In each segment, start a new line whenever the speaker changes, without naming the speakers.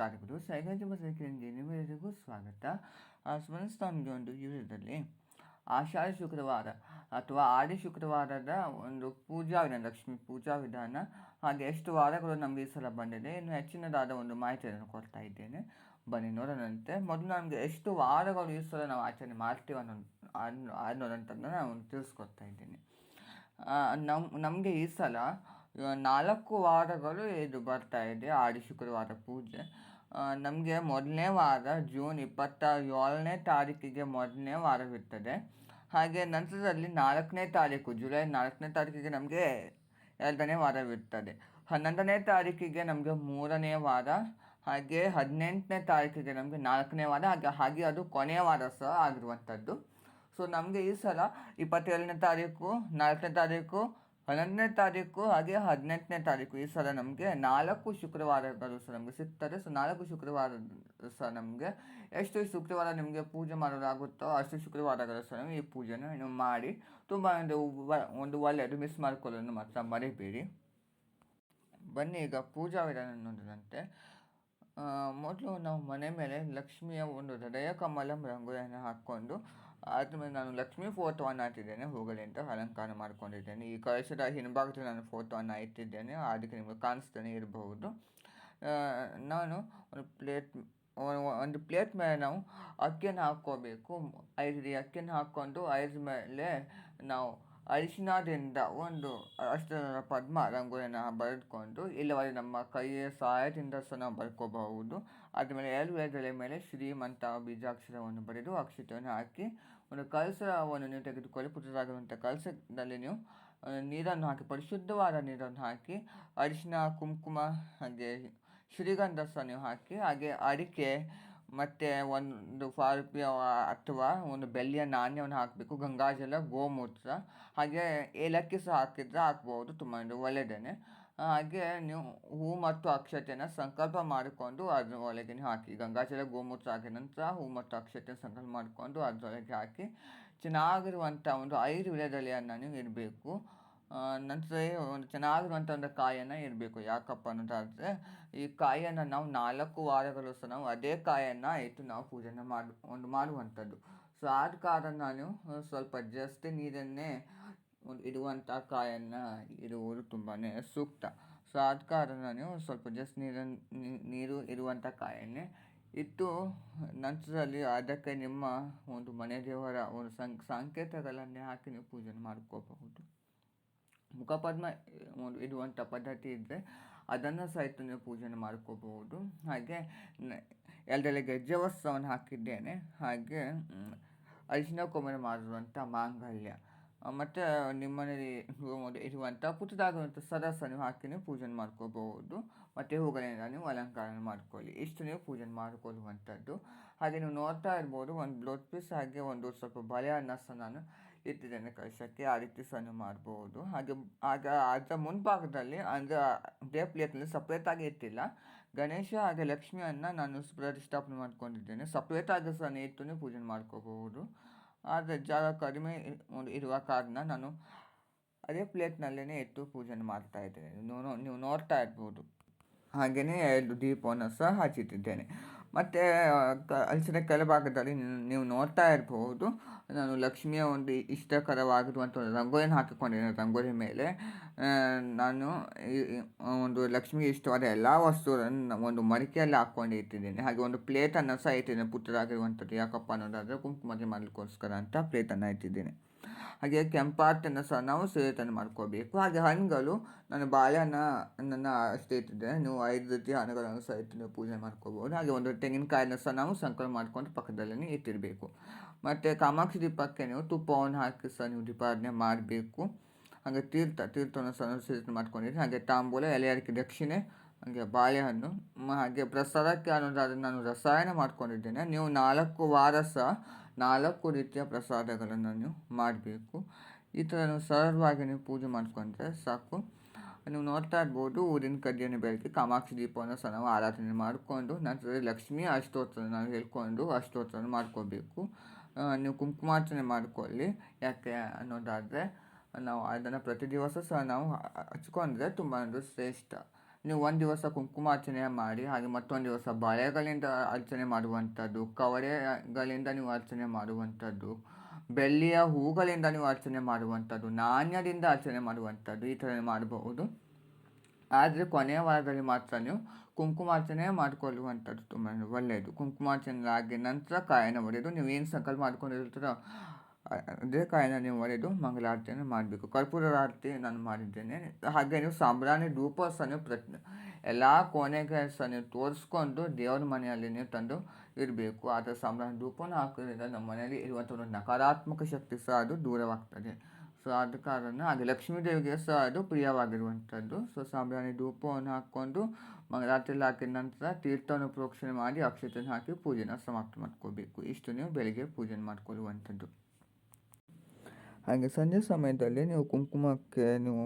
ನಮಸ್ಕಾರಗಳು ಸೈಗಾಜಿಮ ಬಸಕಿರಣ್ಗೆ ನಿಮ್ಮೆಲ್ಲರಿಗೂ ಸ್ವಾಗತ. ಆ, ಸ್ಮರಿಸ್ತಾ ನಮಗೆ ಒಂದು ವಿಡಿಯೋದಲ್ಲಿ ಆಷಾಢ ಶುಕ್ರವಾರ ಅಥವಾ ಆದಿ ಶುಕ್ರವಾರದ ಒಂದು ಪೂಜಾ ವಿಧಾನ ಲಕ್ಷ್ಮಿ ಪೂಜಾ ವಿಧಾನ. ಹಾಗೆ ಎಷ್ಟು ವಾರಗಳು ನಮಗೆ ಈ ಸಲ ಬಂದಿದೆ ಇನ್ನು ಹೆಚ್ಚಿನದಾದ ಒಂದು ಮಾಹಿತಿಯನ್ನು ಕೊಡ್ತಾ ಇದ್ದೇನೆ. ಬನ್ನಿ ನೋಡೋಣಂತೆ. ಮೊದಲು ನಮಗೆ ಎಷ್ಟು ವಾರಗಳು ಈ ಸಲ ನಾವು ಆಚರಣೆ ಮಾಡ್ತೀವಿ ಅನ್ನೋ ಅನ್ನೋ ಅನ್ನೋದಂತಂದು ನಾನು ತಿಳಿಸ್ಕೊಡ್ತಾ ಇದ್ದೇನೆ. ನಮ್ಮ ನಮಗೆ ಈ ಸಲ ನಾಲ್ಕು ವಾರಗಳು ಇದು ಬರ್ತಾ ಇದೆ ಆಡಿ ಶುಕ್ರವಾರ ಪೂಜೆ. ನಮಗೆ ಮೊದಲನೇ ವಾರ ಜೂನ್ ಇಪ್ಪತ್ತ ಏಳನೇ ತಾರೀಕಿಗೆ ಮೊದಲನೇ ವಾರವಿರ್ತದೆ. ಹಾಗೆ ನಂತರದಲ್ಲಿ ನಾಲ್ಕನೇ ತಾರೀಕು, ಜುಲೈ ನಾಲ್ಕನೇ ತಾರೀಕಿಗೆ ನಮಗೆ ಎರಡನೇ ವಾರವಿರ್ತದೆ. ಹನ್ನೊಂದನೇ ತಾರೀಕಿಗೆ ನಮಗೆ ಮೂರನೇ ವಾರ, ಹಾಗೆ ಹದಿನೆಂಟನೇ ತಾರೀಕಿಗೆ ನಮಗೆ ನಾಲ್ಕನೇ ವಾರ, ಹಾಗೆ ಹಾಗೆ ಅದು ಕೊನೆಯ ವಾರ ಸಹ ಆಗಿರುವಂಥದ್ದು. ಸೊ ನಮಗೆ ಈ ಸಲ ಇಪ್ಪತ್ತೇಳನೇ ತಾರೀಕು, ನಾಲ್ಕನೇ ತಾರೀಕು ಹನ್ನೊಂದನೇ ತಾರೀಕು ಹಾಗೆ ಹದಿನೆಂಟನೇ ತಾರೀಕು ಈ ಸಲ ನಮಗೆ ನಾಲ್ಕು ಶುಕ್ರವಾರಗಳು ಸಹ ನಮಗೆ ಸಿಗ್ತದೆ. ಸೊ ನಾಲ್ಕು ಶುಕ್ರವಾರ ಸಹ ನಮಗೆ ಎಷ್ಟು ಶುಕ್ರವಾರ ನಿಮಗೆ ಪೂಜೆ ಮಾಡೋದಾಗುತ್ತೋ ಅಷ್ಟು ಶುಕ್ರವಾರಗಳ ಸಹ ಈ ಪೂಜೆನ ನೀವು ಮಾಡಿ ತುಂಬ ಒಂದು ಒಂದು ಒಳ್ಳೆಯದು ಮಿಸ್ ಮಾಡ್ಕೊಳ್ಳೋದನ್ನು ಮಾತ್ರ ಮರಿಬೇಡಿ. ಬನ್ನಿ ಈಗ ಪೂಜಾ ವಿಧಾನ ನೋಡಿದಂತೆ ಮೊದಲು ನಾವು ಮನೆ ಮೇಲೆ ಲಕ್ಷ್ಮಿಯ ಒಂದು ಹೃದಯ ಕಮಲಂ ರಂಗೋಲಿಯನ್ನು ಹಾಕ್ಕೊಂಡು ಆದಮೇಲೆ ನಾನು ಲಕ್ಷ್ಮಿ ಫೋಟೋವನ್ನು ಹಾಕಿದ್ದೇನೆ ಹೂಗಳಿಂದ ಅಂತ ಅಲಂಕಾರ ಮಾಡ್ಕೊಂಡಿದ್ದೇನೆ. ಈ ಕಳಶದ ಹಿಂಭಾಗದಲ್ಲಿ ನಾನು ಫೋಟೋವನ್ನು ಇಟ್ಟಿದ್ದೇನೆ, ಅದಕ್ಕೆ ನಿಮಗೆ ಕಾಣಿಸ್ತಾನೆ ಇರಬಹುದು. ನಾನು ಒಂದು ಪ್ಲೇಟ್ ಒಂದು ಪ್ಲೇಟ್ ಮೇಲೆ ನಾವು ಅಕ್ಕಿಯನ್ನು ಹಾಕ್ಕೋಬೇಕು. ಐದು ಅಕ್ಕಿಯನ್ನು ಹಾಕ್ಕೊಂಡು ಐದು ಮೇಲೆ ನಾವು ಅರಿಶಿಣದಿಂದ ಒಂದು ಅಷ್ಟರ ಪದ್ಮ ರಂಗೋಲಿಯನ್ನು ಬರೆದುಕೊಂಡು ಇಲ್ಲವಾದ್ರೆ ನಮ್ಮ ಕೈಯ ಸಹಾಯದಿಂದ ಸಹ ನಾವು ಬರ್ಕೋಬಹುದು. ಆದಮೇಲೆ ಎರಡು ಎಲೆ ಮೇಲೆ ಶ್ರೀಮಂತ ಬೀಜಾಕ್ಷರವನ್ನು ಬರೆದು ಅಕ್ಷತೆಯನ್ನು ಹಾಕಿ ಒಂದು ಕಲಸವನ್ನು ನೀವು ತೆಗೆದುಕೊಳ್ಳಿ. ಪುಟ್ಟದಾಗಿರುವಂಥ ಕಲಸದಲ್ಲಿ ನೀವು ನೀರನ್ನು ಹಾಕಿ, ಪರಿಶುದ್ಧವಾದ ನೀರನ್ನು ಹಾಕಿ, ಅರಿಶಿನ, ಕುಂಕುಮ, ಹಾಗೆ ಶ್ರೀಗಂಧ ಸಹ ನೀವು ಹಾಕಿ, ಹಾಗೆ ಅಡಿಕೆ ಮತ್ತು ಒಂದು ಫಾರ್ಪಿ ಅಥವಾ ಒಂದು ಬೆಳ್ಳಿಯ ನಾಣ್ಯವನ್ನು ಹಾಕಬೇಕು, ಗಂಗಾಜಲ, ಗೋಮೂತ್ರ. ಹಾಗೆ ಏಲಕ್ಕಿ ಸಹ ಹಾಕಿದರೆ ಹಾಕ್ಬೋದು, ತುಂಬ ಒಳ್ಳೆಯದೇ ಹಾಗೆ ನೀವು ಹೂ ಮತ್ತು ಅಕ್ಷತೆಯನ್ನು ಸಂಕಲ್ಪ ಮಾಡಿಕೊಂಡು ಅದ್ರ ಒಳಗೆ ಹಾಕಿ, ಗಂಗಾಜಲ, ಗೋಮೂತ್ರ ಹಾಕಿದ ನಂತರ ಹೂ ಮತ್ತು ಅಕ್ಷತೆಯನ್ನು ಸಂಕಲ್ಪ ಮಾಡಿಕೊಂಡು ಅದರೊಳಗೆ ಹಾಕಿ, ಚೆನ್ನಾಗಿರುವಂಥ ಒಂದು ಐದು ವಿಳೆದೆಲೆಯನ್ನು ನೀವು ಇಡಬೇಕು. ನಂತರ ಒಂದು ಚೆನ್ನಾಗಿರುವಂಥ ಒಂದು ಕಾಯನ್ನು ಇರಬೇಕು. ಯಾಕಪ್ಪ ಅನ್ನೋದಾದರೆ ಈ ಕಾಯನ್ನು ನಾವು ನಾಲ್ಕು ವಾರಗಳು ಸಹ ನಾವು ಅದೇ ಕಾಯನ್ನು ಇಟ್ಟು ನಾವು ಪೂಜೆನ ಮಾಡಿ, ಒಂದು ಮಾಡುವಂಥದ್ದು. ಸೊ ಆದ ಕಾರಣ ನಾನು ಸ್ವಲ್ಪ ಜಾಸ್ತಿ ನೀರನ್ನೇ ಒಂದು ಇಡುವಂಥ ಕಾಯನ್ನು ಇರುವುದು ತುಂಬಾ ಸೂಕ್ತ. ಸೊ ಆದ ಕಾರಣ ನಾನು ಸ್ವಲ್ಪ ಜಾಸ್ತಿ ನೀರನ್ನು ನೀರು ಇರುವಂಥ ಕಾಯನ್ನೇ ಇಟ್ಟು ನಂತರದಲ್ಲಿ ಅದಕ್ಕೆ ನಿಮ್ಮ ಒಂದು ಮನೆ ದೇವರ ಒಂದು ಸಂಕೇತಗಳನ್ನೇ ಹಾಕಿ ನೀವು ಪೂಜೆ ಮಾಡ್ಕೋಬಹುದು. ಮುಖಪದ್ಮ ಇಡುವಂಥ ಪದ್ಧತಿ ಇದ್ದರೆ ಅದನ್ನು ಸಹಿತ ನೀವು ಪೂಜೆ ಮಾಡ್ಕೋಬಹುದು ಹಾಗೆ ಎಲ್ಲದರಲ್ಲಿ ಗೆಜ್ಜೆ ವಸ್ತ್ರವನ್ನು ಹಾಕಿದ್ದೇನೆ. ಹಾಗೆ ಅರಿಶಿನ ಕೊಮ್ಮೆ ಮಾಡಿರುವಂಥ ಮಾಂಗಲ್ಯ. ಮತ್ತು ನಿಮ್ಮನೇಲಿ ಇರುವಂಥ ಪುಟ್ಟದಾಗಿರುವಂಥ ನೀವು ಹಾಕಿ ನೀವು ಪೂಜೆ ಮಾಡ್ಕೋಬಹುದು ಮತ್ತು ಹೂಗಳಿಂದ ನೀವು ಅಲಂಕಾರ ಮಾಡ್ಕೊಳ್ಳಿ. ಇಷ್ಟು ನೀವು ಪೂಜೆ ಮಾಡಿಕೊಳ್ಳುವಂಥದ್ದು. ಹಾಗೆ ನೀವು ನೋಡ್ತಾ ಇರ್ಬೋದು, ಒಂದು ಬ್ಲೌಸ್ ಪೀಸ್ ಹಾಗೆ ಒಂದು ಸ್ವಲ್ಪ ಬಳೆಯನ್ನು ಸಹ ನಾನು ಇಟ್ಟಿದ್ದೇನೆ ಕಳಶಕ್ಕೆ ಆ ರೀತಿ ಸಹ ಮಾಡ್ಬೋದು. ಹಾಗೆ ಆಗ ಅದರ ಮುಂಭಾಗದಲ್ಲಿ ಅಂದರೆ ಅದೇ ಪ್ಲೇಟ್ನಲ್ಲಿ ಸಪ್ರೇಟಾಗಿ ಇಟ್ಟಿಲ್ಲ. ಗಣೇಶ ಹಾಗೆ ಲಕ್ಷ್ಮಿಯನ್ನು ನಾನು ಪ್ರತಿಷ್ಠಾಪನೆ ಮಾಡ್ಕೊಂಡಿದ್ದೇನೆ. ಸಪ್ರೇಟಾಗಿ ಸಹ ಇಟ್ಟು ಪೂಜೆ ಮಾಡ್ಕೋಬಹುದು. ಆದರೆ ಜಾಗ ಕಡಿಮೆ ಇರುವ ಕಾರಣ ನಾನು ಅದೇ ಪ್ಲೇಟ್ನಲ್ಲೇ ಇಟ್ಟು ಪೂಜೆ ಮಾಡ್ತಾ ಇದ್ದೇನೆ. ನೀವು ನೋಡ್ತಾ ಇರ್ಬೋದು. ಹಾಗೆಯೇ ಎರಡು ದೀಪವನ್ನು ಸಹ ಹಚ್ಚಿಟ್ಟಿದ್ದೇನೆ. ಮತ್ತು ಅಲಸಿನ ಕೆಳಭಾಗದಲ್ಲಿ ನೀವು- ನೋಡ್ತಾ ಇರಬಹುದು ನಾನು ಲಕ್ಷ್ಮಿಯ ಒಂದು ಇಷ್ಟಕರವಾಗಿರುವಂಥ ಒಂದು ರಂಗೋಲಿಯನ್ನು ಹಾಕಿಕೊಂಡಿದ್ದೇನೆ, ರಂಗೋಲಿ ಮೇಲೆ. ನಾನು ಒಂದು ಲಕ್ಷ್ಮಿಗೆ ಇಷ್ಟವಾದ ಎಲ್ಲ ವಸ್ತುಗಳನ್ನು ಒಂದು ಮಡಿಕೆಯಲ್ಲಿ ಹಾಕ್ಕೊಂಡು ಇಟ್ಟಿದ್ದೇನೆ ಹಾಗೆ ಒಂದು ಪ್ಲೇಟನ್ನು ಸಹ ಇಟ್ಟಿದ್ದೇನೆ, ಪುಟ್ಟದಾಗಿರುವಂಥದ್ದು ಯಾಕಪ್ಪ ಅನ್ನೋದಾದರೆ ಕುಂಕುಮಕ್ಕೆ ಮಾಡಲಿಕ್ಕೋಸ್ಕರ ಅಂತ ಪ್ಲೇಟನ್ನು ಇಟ್ಟಿದ್ದೇನೆ. ಹಾಗೆ ಕೆಂಪಾಟನ್ನು ಸಹ ನಾವು ಸೇತನ ಮಾಡ್ಕೋಬೇಕು. ಹಾಗೆ ಹಣ್ಣುಗಳು ನಾನು ಬಾಳೆಹಣ್ಣನ್ನು ಅಷ್ಟೇ ಇಟ್ಟಿದ್ದೇನೆ ನೀವು ಐದು ರೀತಿಯ ಹಣ್ಣುಗಳನ್ನು ಸಹ ಇಟ್ಟು ನೀವು ಪೂಜೆ ಮಾಡ್ಕೋಬೋದು. ಹಾಗೆ ಒಂದು ತೆಂಗಿನಕಾಯಿನ ಸಹ ನಾವು ಸಂಕಲನ ಮಾಡ್ಕೊಂಡು ಪಕ್ಕದಲ್ಲೇ ಇಟ್ಟಿರಬೇಕು. ಮತ್ತು ಕಾಮಾಕ್ಷಿ ದೀಪಕ್ಕೆ ನೀವು ತುಪ್ಪವನ್ನು ಹಾಕಿ ಸಹ ನೀವು ದೀಪಾರಾಧನೆ ಮಾಡಬೇಕು. ಹಾಗೆ ತೀರ್ಥ, ತೀರ್ಥವನ್ನು ಸಹ ಸೇರಿಸಿ ಮಾಡ್ಕೊಂಡಿದ್ದೀನಿ ಹಾಗೆ ತಾಂಬೂಲ ಎಲೆ ಅಡಿಕೆ ದಕ್ಷಿಣೆ ಹಾಗೆ ಬಾಳೆಹಣ್ಣು ಹಾಗೆ ಪ್ರಸಾದಕ್ಕೆ ಅನ್ನೋದಾದ್ರೆ ನಾನು ರಸಾಯನ ಮಾಡ್ಕೊಂಡಿದ್ದೇನೆ. ನೀವು ನಾಲ್ಕು ವಾರ ಸಹ ನಾಲ್ಕು ರೀತಿಯ ಪ್ರಸಾದಗಳನ್ನು ನೀವು ಮಾಡಬೇಕು. ಈ ಥರ ನೀವು ಸರಳವಾಗಿ ನೀವು ಪೂಜೆ ಮಾಡಿಕೊಂಡ್ರೆ ಸಾಕು. ನೀವು ನೋಡ್ತಾ ಇರ್ಬೋದು, ಊರಿನ ಕಡ್ಡಿಯನ್ನು ಬೆಳಗ್ಗೆ ಕಾಮಾಕ್ಷಿ ದೀಪವನ್ನು ಸಹ ನಾವು ಆರಾಧನೆ ಮಾಡಿಕೊಂಡು, ನಂತರ ಲಕ್ಷ್ಮಿ ಅಷ್ಟೋತ್ತರ ನಾವು ಹೇಳ್ಕೊಂಡು ಅಷ್ಟೋತ್ತರ ಮಾಡ್ಕೋಬೇಕು. ನೀವು ಕುಂಕುಮಾರ್ಚನೆ ಮಾಡಿಕೊಳ್ಳಿ. ಯಾಕೆ ಅನ್ನೋದಾದರೆ, ನಾವು ಅದನ್ನು ಪ್ರತಿ ದಿವಸ ಸಹ ನಾವು ಹಚ್ಕೊಂಡ್ರೆ ತುಂಬ ಶ್ರೇಷ್ಠ. ನೀವು ಒಂದು ದಿವಸ ಕುಂಕುಮಾರ್ಚನೆ ಮಾಡಿ, ಹಾಗೆ ಮತ್ತೊಂದು ದಿವಸ ಬಳೆಗಳಿಂದ ಅರ್ಚನೆ ಮಾಡುವಂಥದ್ದು, ಕವರೆಗಳಿಂದ ನೀವು ಅರ್ಚನೆ ಮಾಡುವಂಥದ್ದು, ಬೆಳ್ಳಿಯ ಹೂಗಳಿಂದ ನೀವು ಅರ್ಚನೆ ಮಾಡುವಂಥದ್ದು, ನಾಣ್ಯದಿಂದ ಅರ್ಚನೆ ಮಾಡುವಂಥದ್ದು, ಈ ಥರ ಮಾಡಬಹುದು. ಆದರೆ ಕೊನೆಯ ವಾರದಲ್ಲಿ ಮಾತ್ರ ನೀವು ಕುಂಕುಮಾರ್ಚನೆ ಮಾಡಿಕೊಳ್ಳುವಂಥದ್ದು ತುಂಬ ಒಳ್ಳೆಯದು ಕುಂಕುಮಾರ್ಚನೆ ಆಗಿ ನಂತರ ಕಾಯನ ಹೊಡೆದು ನೀವು ಏನು ಸಂಕಲ್ಪ ಮಾಡ್ಕೊಂಡಿರ್ತೀರೋ ಅದೇ ಕಾರಣ ನೀವು ಒಡೆದು ಮಂಗಳಾರತಿಯನ್ನು ಮಾಡಬೇಕು. ಕರ್ಪೂರ ಆರತಿ ನಾನು ಮಾಡಿದ್ದೇನೆ. ಹಾಗೆ ನೀವು ಸಾಂಬ್ರಾಣಿ ಧೂಪ ಪ್ರತಿ ಎಲ್ಲ ಕೋಣೆಗೆ ಸಹ ನೀವು ತೋರಿಸ್ಕೊಂಡು ದೇವರ ಮನೆಯಲ್ಲಿ ನೀವು ತಂದು ಇರಬೇಕು. ಆದರೆ ಸಾಂಬ್ರಾಣಿ ಧೂಪನ ಹಾಕೋದ್ರಿಂದ ನಮ್ಮ ಮನೆಯಲ್ಲಿ ಇರುವಂಥ ಒಂದು ನಕಾರಾತ್ಮಕ ಶಕ್ತಿ ಸಹ ಅದು ದೂರವಾಗ್ತದೆ. ಸೊ ಆದ ಕಾರಣ ಹಾಗೆ ಲಕ್ಷ್ಮೀ ದೇವಿಗೆ ಸಹ ಅದು ಪ್ರಿಯವಾಗಿರುವಂಥದ್ದು. ಸೊ ಸಾಂಬ್ರಾಣಿ ಧೂಪವನ್ನು ಹಾಕ್ಕೊಂಡು ಮಂಗಳಾರತಿಯಲ್ಲಿ ಹಾಕಿದ ನಂತರ ತೀರ್ಥವನ್ನು ಪ್ರೋಕ್ಷಣೆ ಮಾಡಿ ಅಕ್ಷತೆಯನ್ನು ಹಾಕಿ ಪೂಜೆನ ಸಮಾಪ್ತ ಮಾಡ್ಕೋಬೇಕು. ಇಷ್ಟು ನೀವು ಬೆಳಗ್ಗೆ ಪೂಜೆ ಮಾಡಿಕೊಳ್ಳುವಂಥದ್ದು. ಹಾಗೆ ಸಂಜೆ ಸಮಯದಲ್ಲಿ ನೀವು ಕುಂಕುಮಕ್ಕೆ ನೀವು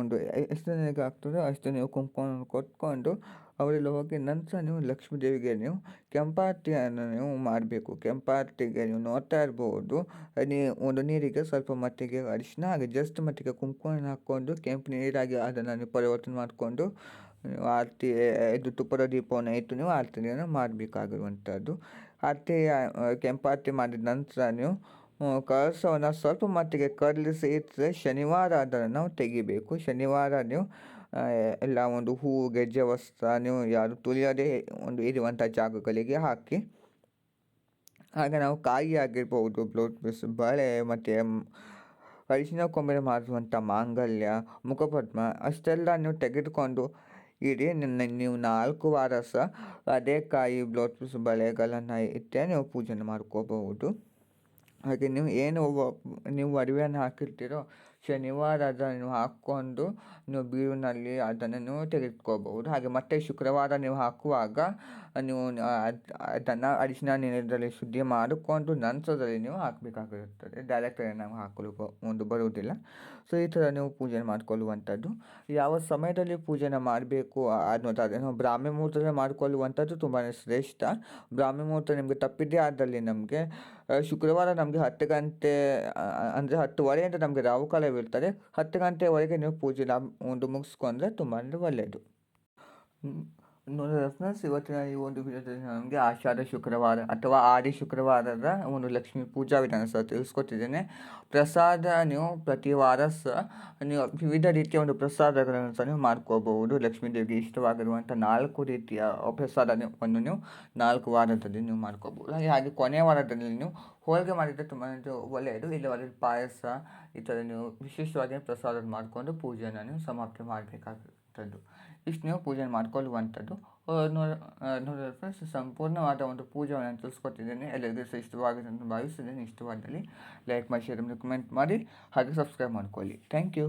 ಒಂದು ಎಷ್ಟು ಜನಕ್ಕೆ ಆಗ್ತದೋ, ಅಷ್ಟು ನೀವು ಕುಂಕುಮವನ್ನು ಕೊಟ್ಕೊಂಡು ಅವರೆಲ್ಲ ಹೋಗಿ ನಂತರ ನೀವು ಲಕ್ಷ್ಮೀ ದೇವಿಗೆ ನೀವು ಕೆಂಪಾರತಿಯನ್ನು ನೀವು ಮಾಡಬೇಕು ಕೆಂಪಾರತಿಗೆ ನೀವು ನೋಡ್ತಾ ಇರ್ಬೋದು. ನೀ, ಒಂದು ನೀರಿಗೆ ಸ್ವಲ್ಪ ಮಟ್ಟಿಗೆ ಅರಿಶಿನ, ಹಾಗೆ ಜಸ್ಟ್ ಮಟ್ಟಿಗೆ ಕುಂಕುಮನ ಹಾಕ್ಕೊಂಡು ಕೆಂಪು ನೀರಾಗಿ ಅದನ್ನು ನೀವು ಪರಿವರ್ತನೆ ಮಾಡಿಕೊಂಡು ಆರತಿ, ಇದು ತುಪ್ಪದ ದೀಪವನ್ನು ಇಟ್ಟು ನೀವು ಆರತಿಯನ್ನು ಮಾಡಬೇಕಾಗಿರುವಂಥದ್ದು ಆರತಿ ಕೆಂಪಾರತಿ ಮಾಡಿದ ನಂತರ ನೀವು ಕಳಸವನ್ನು ಸ್ವಲ್ಪ ಮಟ್ಟಿಗೆ ಕರಳಿಸಿ ಇಟ್ಟರೆ ಶನಿವಾರ ಅದನ್ನು ನಾವು ತೆಗಿಬೇಕು. ಶನಿವಾರ ನೀವು ಎಲ್ಲ ಒಂದು ಹೂ ಗೆಜ್ಜೆ, ವಸ್ತ್ರ ನೀವು ಯಾರು ತುಳಿಯದೇ ಒಂದು ಇರುವಂಥ ಜಾಗಗಳಿಗೆ ಹಾಕಿ. ಹಾಗೆ ನಾವು ಕಾಯಿ ಆಗಿರ್ಬೋದು, ಬ್ಲೌಸ್ ಪೀಸ್, ಬಳೆ, ಮತ್ತು ಅರಿಶಿನ ಕೊಂಬೆ ಮಾಡುವಂಥ ಮಾಂಗಲ್ಯ, ಮುಖಪದ್ಮ, ಅಷ್ಟೆಲ್ಲ ನೀವು ತೆಗೆದುಕೊಂಡು ಇಡೀ ನೀವು ನಾಲ್ಕು ವಾರ ಸಹ ಅದೇ ಕಾಯಿ, ಬ್ಲೌಸ್ ಪೀಸ್, ಬಳೆಗಳನ್ನು ಇಟ್ಟೆ ನೀವು ಪೂಜೆ ಮಾಡ್ಕೋಬಹುದು. ಹಾಗೆ ನೀವು ಏನು ನೀವು ಒಡವೆಯನ್ನು ಹಾಕಿರ್ತೀರೋ ಶನಿವಾರ ಅದನ್ನು ನೀವು ಹಾಕ್ಕೊಂಡು ನೀವು ಬೀರುನಲ್ಲಿ ಅದನ್ನು ನೀವು ತೆಗೆದುಕೋಬಹುದು ಹಾಗೆ ಮತ್ತೆ ಶುಕ್ರವಾರ ನೀವು ಹಾಕುವಾಗ ನೀವು ಅದನ್ನು ಅರಿಶಿನ ನೀರಿನಲ್ಲಿ ಶುದ್ಧಿ ಮಾಡಿಕೊಂಡು ನಂತರದಲ್ಲಿ ನೀವು ಹಾಕಬೇಕಾಗಿರುತ್ತದೆ. ಡೈರೆಕ್ಟಾಗಿ ನಾವು ಹಾಕಲು ಒಂದು ಬರುವುದಿಲ್ಲ. ಸೊ ಈ ಥರ ನೀವು ಪೂಜೆ ಮಾಡಿಕೊಳ್ಳುವಂಥದ್ದು. ಯಾವ ಸಮಯದಲ್ಲಿ ಪೂಜೆನ ಮಾಡಬೇಕು ಅನ್ನೋದಾದರೆ ನಾವು ಬ್ರಾಹ್ಮಿ ಮುಹೂರ್ತದಲ್ಲಿ ಮಾಡಿಕೊಳ್ಳುವಂಥದ್ದು ತುಂಬಾ ಶ್ರೇಷ್ಠ. ಬ್ರಾಹ್ಮಿ ಮುಹೂರ್ತ ನಿಮಗೆ ತಪ್ಪಿದೆ ಆದಲ್ಲಿ ನಮಗೆ ಶುಕ್ರವಾರ ನಮಗೆ ಹತ್ತು ಗಂಟೆ ಅಂದರೆ ಹತ್ತುವರೆಯಿಂದ ನಮಗೆ ರಾಹುಕಾಲವಿರ್ತದೆ ಹತ್ತು ಗಂಟೆವರೆಗೆ ನೀವು ಪೂಜೆ ಒಂದು ಮುಗಿಸ್ಕೊಂಡ್ರೆ ತುಂಬಾ ಒಳ್ಳೆಯದು ನೋಡಿ ಇವತ್ತಿನ ಈ ಒಂದು ವಿಡಿಯೋದಲ್ಲಿ ನಮಗೆ ಆಷಾಢ ಶುಕ್ರವಾರ ಅಥವಾ ಆದಿ ಶುಕ್ರವಾರದ ಒಂದು ಲಕ್ಷ್ಮೀ ಪೂಜಾ ವಿಧಾನ ಸಹ ತಿಳಿಸ್ಕೊತಿದ್ದೇನೆ ಪ್ರಸಾದ ನೀವು ಪ್ರತಿ ವಾರ ಸಹ ನೀವು ವಿವಿಧ ರೀತಿಯ ಒಂದು ಪ್ರಸಾದಗಳನ್ನು ಸಹ ನೀವು ಮಾಡ್ಕೋಬಹುದು. ಲಕ್ಷ್ಮೀ ದೇವಿಗೆ ಇಷ್ಟವಾಗಿರುವಂಥ ನಾಲ್ಕು ರೀತಿಯ ಪ್ರಸಾದವನ್ನು ನೀವು ನಾಲ್ಕು ವಾರದಲ್ಲಿ ನೀವು ಮಾಡ್ಕೋಬಹುದು. ಹಾಗೆ ಕೊನೆಯ ವಾರದಲ್ಲಿ ನೀವು ಹೋಳಿಗೆ ಮಾಡಿದರೆ ತುಂಬ ಒಳ್ಳೆಯದು. ಇಲ್ಲವಾದರೆ ಪಾಯಸ ಈ ಥರ ನೀವು ವಿಶೇಷವಾಗಿ ಪ್ರಸಾದ ಮಾಡಿಕೊಂಡು ಪೂಜೆಯನ್ನು ನೀವು ಸಮಾಪ್ತಿ ಮಾಡಬೇಕಾಗುತ್ತದೆ ಇಷ್ಟು ನೀವು ಪೂಜೆ ಮಾಡ್ಕೊಳ್ಳುವಂಥದ್ದು ನೂರು ಫ್ರೆಂಡ್ಸ್ ಸಂಪೂರ್ಣವಾದ ಒಂದು ಪೂಜೆಯನ್ನು ತಿಳಿಸ್ಕೊಟ್ಟಿದ್ದೇನೆ. ಎಲ್ಲರಿಗೂ ಸಹ ಇಷ್ಟವಾಗಿದೆ ಅಂತ ಭಾವಿಸಿದ್ದೇನೆ ಇಷ್ಟವಾದಲ್ಲಿ ಲೈಕ್, ಮಾಡಿ, ಶೇರ್ ಮಾಡಿ ಕಮೆಂಟ್ ಮಾಡಿ ಹಾಗೆ ಸಬ್ಸ್ಕ್ರೈಬ್ ಮಾಡ್ಕೊಳ್ಳಿ. Thank you